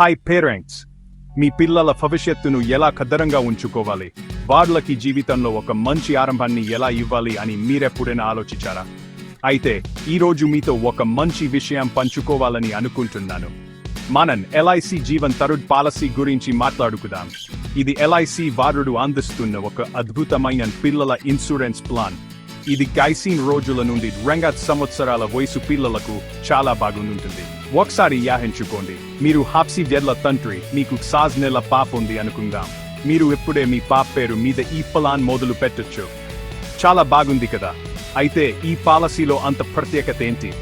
Hi parents మీ పిల్లల భవిష్యత్తును ఎలా ఖద్దరంగా ఉంచుకోవాలి? వాళ్ళకి జీవితంలో ఒక మంచి ఆరంభాన్ని ఎలా ఇవ్వాలి అని మీరెప్పుడైనా ఆలోచించారా? అయితే ఈ రోజు మీతో ఒక మంచి విషయం పంచుకోవాలని అనుకుంటున్నాను. మనం ఎల్ఐసి జీవన్ తరుడ్ పాలసీ గురించి మాట్లాడుకుదాం. ఇది ఎల్ఐసి వారుడు అందిస్తున్న ఒక అద్భుతమైన పిల్లల ఇన్సూరెన్స్ ప్లాన్. ఇది గైసీన్ రోజుల నుండి రెండు సంవత్సరాల వయసు పిల్లలకు చాలా బాగుంటుంది. ఒకసారి యాహించుకోండి మీరు హాప్సీ జెడ్ల తండ్రి మీకు సాజ్ నెల పాప ఉంది అనుకుందాం. మీరు ఇప్పుడే మీ పాప పేరు మీద ఈ ఫలాన్ మొదలు పెట్టొచ్చు. చాలా బాగుంది కదా. అయితే ఈ పాలసీలో అంత ప్రత్యేకత ఏంటి?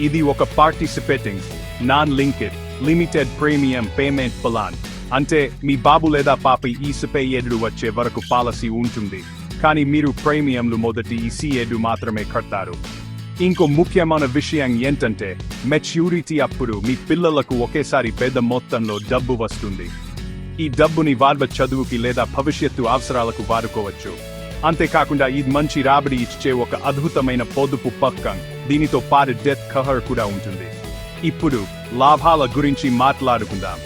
ఇది ఒక participating non linked limited premium payment plan అంటే మీ బాబు లేదా పాప ఈ సిపై ఏడు వచ్చే వరకు పాలసీ ఉంటుంది. కానీ మీరు ప్రీమియంలు మొదటి ఈ ఏడు మాత్రమే కడతారు. ఇంకో ముఖ్యమైన విషయం ఏంటంటే మెచ్యూరిటీ అప్పుడు మీ పిల్లలకు ఒకేసారి పెద్ద మొత్తంలో డబ్బు వస్తుంది. ఈ డబ్బుని వాళ్ళ చదువుకి లేదా భవిష్యత్తు అవసరాలకు వాడుకోవచ్చు. అంతేకాకుండా ఇది మంచి రాబడి ఇచ్చే ఒక అద్భుతమైన పొదుపు పక్కం దీనితో పాటు డెత్ కహర్ కూడా ఉంటుంది. ఇప్పుడు లాభాల గురించి మాట్లాడుకుందాం.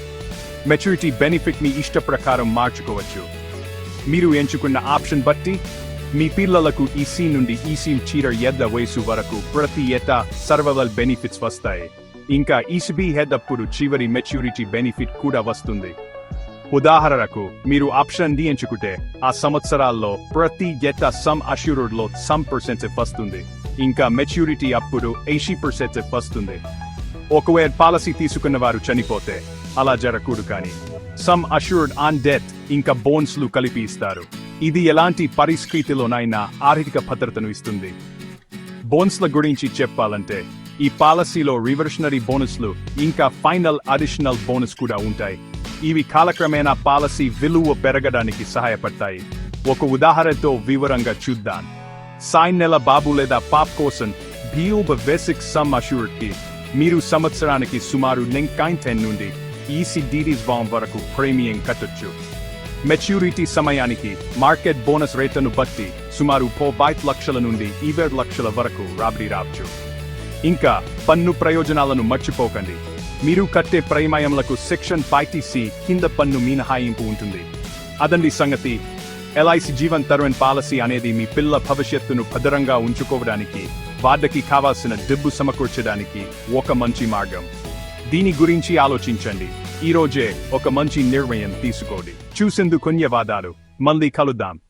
మెచ్యూరిటీ బెనిఫిట్ మీ ఇష్ట ప్రకారం మార్చుకోవచ్చు. మీరు ఎంచుకున్న ఆప్షన్ బట్టి మీ పిల్లలకు ఈసీ నుండి ఈసీ చీర ఎద్ద వయసు వరకు ప్రతి ఏటా సర్వవల్ బెనిఫిట్స్ వస్తాయి. ఇంకా ఈసీబీ హెడ్ అప్పుడు చివరి మెచ్యూరిటీ బెనిఫిట్ కూడా వస్తుంది. ఉదాహరణకు మీరు ఆప్షన్ డి ఎంచుకుంటే ఆ సంవత్సరాల్లో ప్రతి ఏటా సమ్ అష్యూర్డ్లో సమ్ పర్సెంట్ వస్తుంది. ఇంకా మెచ్యూరిటీ అప్పుడు ఎయిటీ పర్సెంట్ వస్తుంది. ఒకవేళ పాలసీ తీసుకున్న వారు చనిపోతే అలా జరగకూడదు కానీ సమ్ అష్యూర్డ్ ఆన్ డెత్ ఇంకా బోన్స్లు కలిపి ఇస్తారు. ఇది ఎలాంటి పరిస్థితిలోనైనా ఆర్థిక భద్రతను ఇస్తుంది. బోన్స్ల గురించి చెప్పాలంటే ఈ పాలసీలో రివర్షనరీ బోనస్లు ఇంకా ఫైనల్ అడిషనల్ బోనస్ కూడా ఉంటాయి. ఇవి కాలక్రమేణా పాలసీ విలువ పెరగడానికి సహాయపడతాయి. ఒక ఉదాహరణతో వివరంగా చూద్దాం. సైన్ నెల బాబు లేదా పాప్ కోసం బియూబ బేసిక్ సమ్ అష్యూర్డ్ మీరు సంవత్సరానికి సుమారు నెంకైన్ టెన్ నుండి ఈసీడీడీస్ బాంబ్ వరకు ప్రీమియం కట్టొచ్చు. మెచ్యూరిటీ సమయానికి మార్కెట్ బోనస్ రేట్లను బట్టి సుమారు పోబాయిట్ లక్షల నుండి ఇరవై లక్షల వరకు రాబడి రావచ్చు. ఇంకా పన్ను ప్రయోజనాలను మర్చిపోకండి. మీరు కట్టే ప్రైమయంలకు సెక్షన్ పైటీసీ కింద పన్ను మినహాయింపు ఉంటుంది. అదండి సంగతి. ఎల్ఐసి జీవన్ తరుణ్ పాలసీ అనేది మీ పిల్ల భవిష్యత్తును భద్రంగా ఉంచుకోవడానికి వార్డకి కావాల్సిన డబ్బు సమకూర్చడానికి ఒక మంచి మార్గం. దీని గురించి ఆలోచించండి. ఈ రోజే ఒక మంచి నిర్ణయం తీసుకోండి. చూసేందుకు ధన్యవాదాలు. మళ్ళీ కలుద్దాం.